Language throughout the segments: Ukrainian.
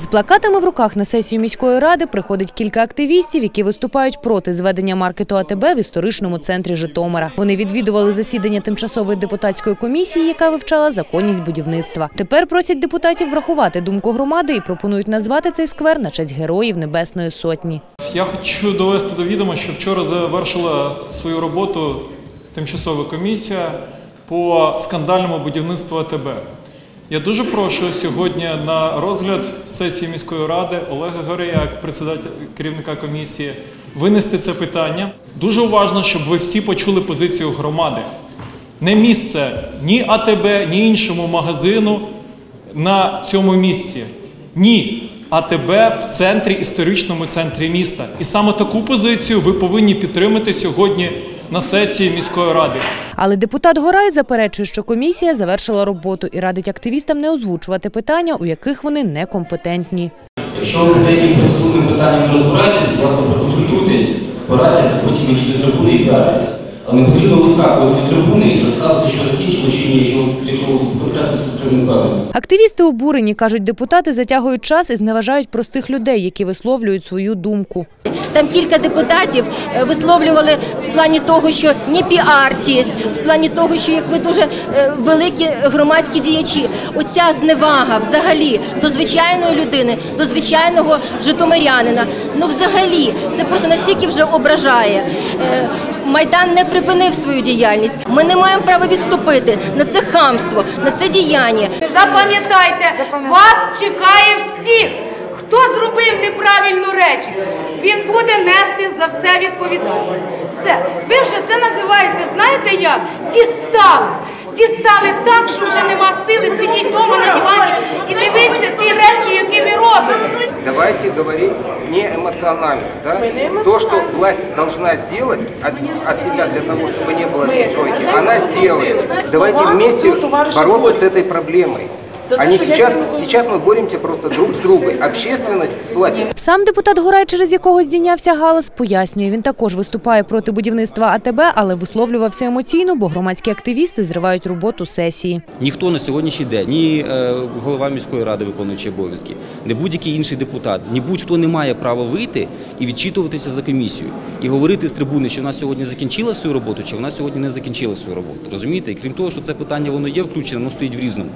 З плакатами в руках на сесію міської ради приходить кілька активістів, які виступають проти зведення маркету АТБ в історичному центрі Житомира. Вони відвідували засідання тимчасової депутатської комісії, яка вивчала законність будівництва. Тепер просять депутатів врахувати думку громади і пропонують назвати цей сквер на честь героїв Небесної Сотні. Я хочу довести до відома, що вчора завершила свою роботу тимчасова комісія по скандальному будівництву АТБ. Я дуже прошу сьогодні на розгляд сесії міської ради Олега Горея, як председателя керівника комісії, винести це питання. Дуже уважно, щоб ви всі почули позицію громади. Не місце ні АТБ, ні іншому магазину на цьому місці. Ні, АТБ в центрі, історичному центрі міста. І саме таку позицію ви повинні підтримати сьогодні на сесії міської ради. Але депутат Горай заперечує, що комісія завершила роботу і радить активістам не озвучувати питання, у яких вони некомпетентні. Якщо ви деяким процедурним питанням не розбираєтесь, будь ласка, проконсультуйтесь, порадьтеся, потім ідіть до трибуни і вдаритесь. Не потрібно вискакувати від трибуни і розказувати, що закінчило, чи ні, якщо, якщо конкретно з цього не впевнені. Активісти обурені, кажуть, депутати затягують час і зневажають простих людей, які висловлюють свою думку. Там кілька депутатів е, висловлювали в плані того, що не піартість, в плані того, що як ви дуже е, великі громадські діячі. Оця зневага взагалі до звичайної людини, до звичайного житомирянина. Ну, взагалі, це просто настільки вже ображає. Майдан не припинив свою діяльність. Ми не маємо права відступити на це хамство, на це діяння. Запам'ятайте, вас чекає всіх. Хто зробив неправильну реч, він буде нести за все відповідальність. Все, ви вже це називається, знаєте як? Дістали. Дістали так, що вже нема сили сидіти вдома на дивані і дивитися ті речі, які ви робите. Давайте говорить не эмоционально. Да? То, что власть должна сделать от, от себя для того, чтобы не было перестройки, она сделает. Давайте вместе бороться с этой проблемой. Не сейчас, сейчас мы боремся просто друг с другом. Общественность с властью. Сам депутат Горай, через якого здійнявся галас, пояснює, він також виступає проти будівництва АТБ, але висловлювався емоційно, бо громадські активісти зривають роботу сесії. Ніхто на сьогоднішній день, ні е, голова міської ради, виконуючий обов'язки, ні будь-який інший депутат, ні будь-хто не має права вийти і відчитуватися за комісію і говорити з трибуни, що вона сьогодні закінчила свою роботу, чи вона сьогодні не закінчила свою роботу. Розумієте? І крім того, що це питання воно є включене, воно стоїть в різному.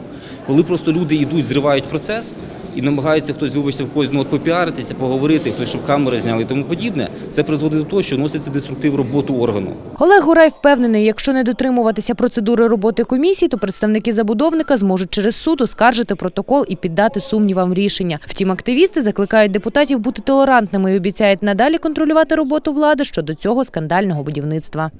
Коли просто люди йдуть, зривають процес. І намагається хтось, вибачте, в когось ну, попіаритися, поговорити, хтось, щоб камери зняли і тому подібне, це призводить до того, що носиться деструктив роботу органу. Олег Гурай впевнений, якщо не дотримуватися процедури роботи комісії, то представники забудовника зможуть через суд оскаржити протокол і піддати сумнівам рішення. Втім, активісти закликають депутатів бути толерантними і обіцяють надалі контролювати роботу влади щодо цього скандального будівництва.